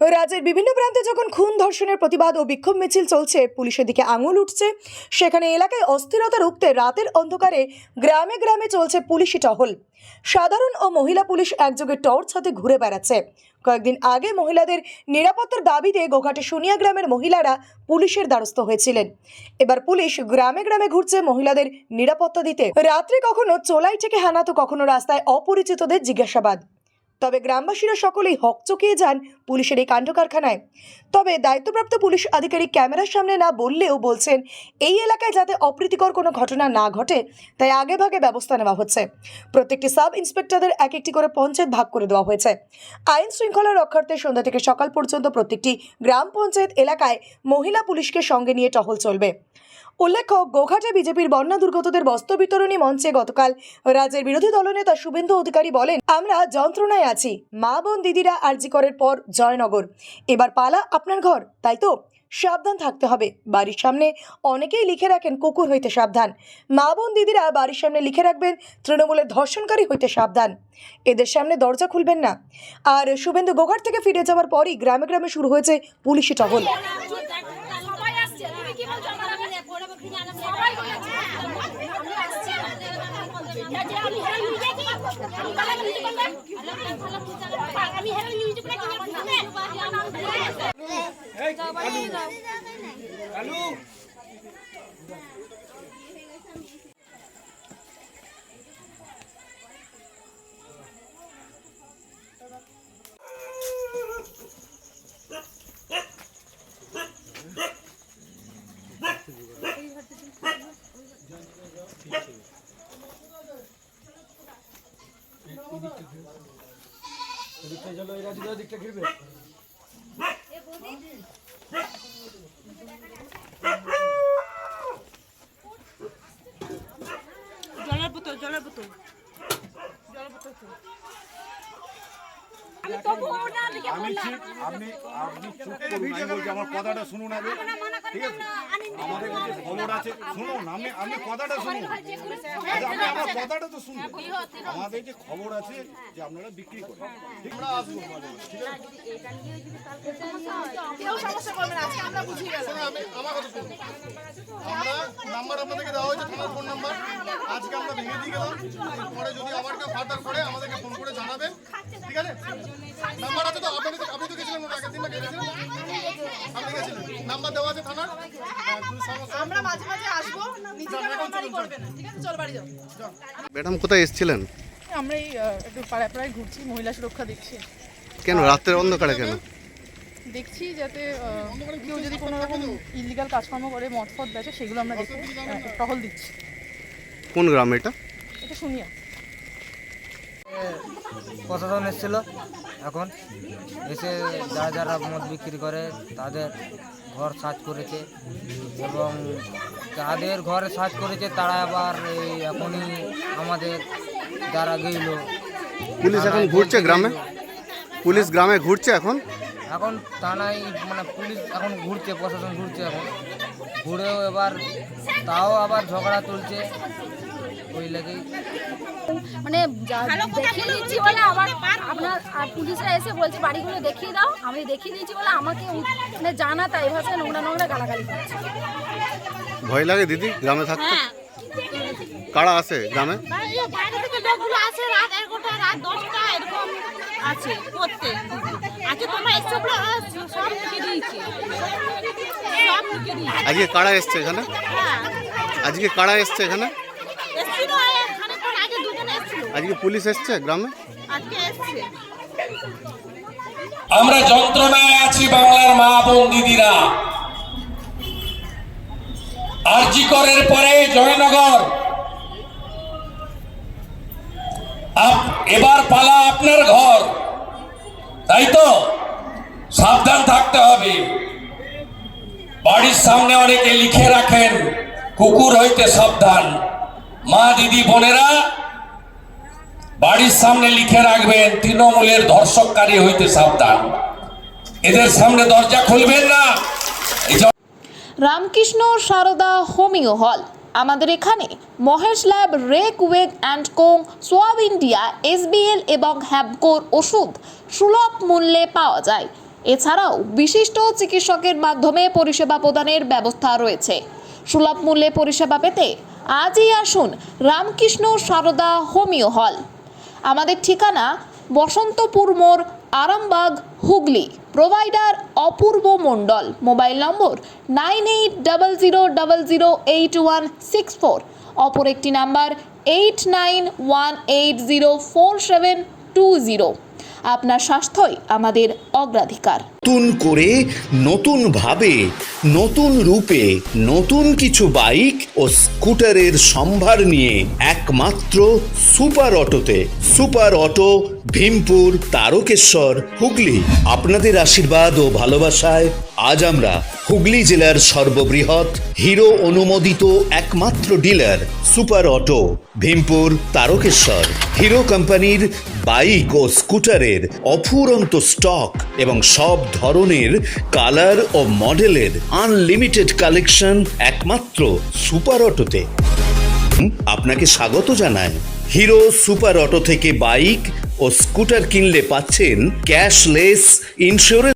রাজ্যের বিভিন্ন প্রান্তে যখন খুন ধর্ষণের প্রতিবাদ ও বিক্ষোভ মিছিল চলছে, পুলিশের দিকে আঙুল উঠছে। সেখানে এলাকায় অস্থিরতা রুখতে রাতের অন্ধকারে গ্রামে গ্রামে চলছে পুলিশি টহল। সাধারণ ও মহিলা পুলিশ একযোগে টর্চ হাতে ঘুরে বেড়াচ্ছে। কয়েকদিন আগে মহিলাদের নিরাপত্তার দাবিতে গোঘাটে সোনিয়া গ্রামের মহিলারা পুলিশের দ্বারস্থ হয়েছিলেন। এবার পুলিশ গ্রামে গ্রামে ঘুরছে মহিলাদের নিরাপত্তা দিতে। রাত্রে কখনো চোলাই থেকে হানা, তো কখনো রাস্তায় অপরিচিতদের জিজ্ঞাসাবাদ। তবে গ্রামবাসীরা সকলেই হকচকিয়ে যান পুলিশের এই কাণ্ড কারখানায় তবে দায়িত্বপ্রাপ্ত পুলিশ আধিকারিক ক্যামেরার সামনে না বললেও বলছেন, এই এলাকায় যাতে অপ্রীতিকর কোনো ঘটনা না ঘটে, তাই আগেভাগে ব্যবস্থা নেওয়া হচ্ছে। প্রত্যেকটি সাব ইন্সপেক্টরদের এক একটি করে পঞ্চায়েত ভাগ করে দেওয়া হয়েছে। আইন শৃঙ্খলা রক্ষার্থে সন্ধ্যা থেকে সকাল পর্যন্ত প্রত্যেকটি গ্রাম পঞ্চায়েত এলাকায় মহিলা পুলিশকে সঙ্গে নিয়ে টহল চলবে। উল্লেখ্য, গোঘাটে বিজেপির বন্যা দুর্গতদের বস্ত্র বিতরণী মঞ্চে গতকাল রাজ্যের বিরোধী দলনেতা শুভেন্দু অধিকারী বলেন, আমরা যন্ত্রণায় আছি। মা, বোন, দিদিরা আরজি করের পর জয়নগর। এবার পালা আপনার ঘর, তাই তো? সাবধান থাকতে হবে। বাড়ির সামনে অনেকেই লিখে রাখেন, কুকুর হইতে সাবধান। মা, বোন, দিদিরা বাড়ির সামনে লিখে রাখবেন, তৃণমূলের ধর্ষণকারী হইতে সাবধান। এদের সামনে দরজা খুলবেন না। আর শুভেন্দু গোঘাট থেকে ফিরে যাওয়ার পরই গ্রামে গ্রামে শুরু হয়েছে পুলিশি টহল সবাই আসছে তুমি কি বলছো আমার আমি সবাই বলেছে আমি আসছি আমি হেরে নিয়ে যাই আমি কালা নিয়ে করলাম আমি হেরে নিয়ে যাই কালু এদিকটা চলো এরা দিকে দিকটা ঘিরবে। জলের বোতল জলের বোতল। জলের বোতল আমি ঠিক আপনি আপনি চুপ করুন আমি বলছি আমার কথাটা শুনুন আগে। ঠিক আছে? আমাদের কাছে খবর আছে শুনুন আমি আমি কথাটা শুনুন। আচ্ছা, আপনি আমার কথাটা তো শুনুন। আমাদের যে খবর আছে যে আপনারা বিক্রি করেন। ঠিক আমরা আসব ঠিক আছে? কেউ সমস্যা করবে না আজকে আমরা বুঝিয়ে গেলাম আমি আমার কথা শুনুন। আমরা নাম্বার আপনাদেরকে দেওয়া হয়েছে থানার ফোন নাম্বার আজকে আমরা ভেঙে দিয়ে গেলাম। পরে যদি আবার কেউ ফার্দার করে আমাদেরকে ফোন করে জানাবেন। ঠিক আছে? নাম্বার আছে তো? আপনি তো আপনি তো গেছিলেন ওটা আগের দিন না গেছিলেন? নাম্বার দেওয়া আছে থানার? হ্যাঁ, আমরা মাঝে মাঝে আসব করবে না ঠিক আছে? চল বাড়ি যাও। ম্যাডাম কোথায় এসেছিলেন? আমরা এই একটু পাড়ায় পাড়ায় ঘুরছি মহিলা সুরক্ষা দেখছি। কেন রাতের অন্ধকারে কেন? দেখছি যাতে কেউ যদি কোনো রকম ইলিগাল কাজকর্ম করে মদ ফদ বেচে সেগুলো আমরা দেখে টহল দিচ্ছি। কোন গ্রাম এটা? এটা শুনিয়া। প্রশাসন এসেছিল। এখন এসে যারা যারা মদ বিক্রি করে তাদের ঘর সার্চ করেছে এবং যাদের ঘরে সার্চ করেছে তারা আবার এই এখনই আমাদের যারা গেইল। পুলিশ এখন ঘুরছে গ্রামে? পুলিশ গ্রামে ঘুরছে এখন? এখন থানায় মানে পুলিশ এখন ঘুরছে প্রশাসন ঘুরছে এখন। ঘুরেও এবার তাও আবার ঝগড়া তুলছে ওই লেগেই মানে দেখিয়ে দিচ্ছি বলে আবার আপনার আর পুলিশরা এসে বলছে বাড়িগুলো দেখিয়ে দাও আমি দেখিয়ে দিয়েছি বলে আমাকে মানে জানা তাই ভাষায় নোংরা নোংরা গালাগালি করছে। ভয় লাগে দিদি গ্রামে থাকতে? হ্যাঁ। কারা আছে গ্রামে? বাইরে বাইরে থেকে লোকগুলো আছে রাত এগারোটা রাত দশটা এরকম আছে করতে। আজকে তোমরা এসছো বলে সব লিখে দিয়েছি। সব লিখে দিয়েছি। আজকে কারা এসছে এখানে? হ্যাঁ। আজকে কারা এসছে এখানে? এসছিল খানিকক্ষণ আগে দুজন এসছিল আজকে পুলিশ এসছে গ্রামে? আমরা যন্ত্রণায় আছি বাংলার মা বোন দিদিরা। আরজি করের পরে জয়নগর। আপ- এবার পালা আপনার ঘর। তাই তো? সাবধান থাকতে হবে। বাড়ির সামনে অনেকে লিখে রাখেন কুকুর হইতে সাবধান। মা দিদি বোনেরা বাড়ির সামনে লিখে রাখবেন, তৃণমূলের ধর্ষককারী হইতে সাবধান। এদের সামনে দরজা খুলবেন না। রামকৃষ্ণ সারদা হোমিও হল। আমাদের এখানে Mahesh lab, Reckeweg and co, Schwabe India, SBL এবং হ্যাবকোর ওষুধ সুলভ মূল্যে পাওয়া যায়। এছাড়াও বিশিষ্ট চিকিৎসকের মাধ্যমে পরিষেবা প্রদানের ব্যবস্থা রয়েছে। সুলভ মূল্যে পরিষেবা পেতে আজই আসুন রামকৃষ্ণ সারদা হোমিও হল। আমাদের ঠিকানা বসন্তপুর মোড়, Arambagh, Hooghly. Provider Apurba Mondal. Mobile number nine eight double zero double zero eight one six four. অপর একটি number eight nine one eight zero four seven two zero. আপনার স্বাস্থ্যই আমাদের অগ্রাধিকার। নতুন করে নতুন ভাবে নতুন রূপে নতুন কিছু বাইক ও স্কুটারের সম্ভার নিয়ে একমাত্র সুপার অটোতে। Super auto, Bhimpur, Tarakeswar, Hooghly. আপনাদের আশীর্বাদ ও ভালোবাসায় আজ আমরা হুগলি জেলার সর্ববৃহৎ, হিরো অনুমোদিত একমাত্র dealer super auto, Bhimpur, Tarakeswar. Hero কোম্পানির বাইক ও স্কুটারের অফুরন্ত স্টক এবং সব ধরনের কালার ও মডেলের আনলিমিটেড কালেকশন একমাত্র সুপার অটোতে আপনাকে স্বাগত জানায় হিরো সুপার অটো থেকে বাইক ও স্কুটার কিনলে পাচ্ছেন ক্যাশলেস ইন্স্যুরেন্স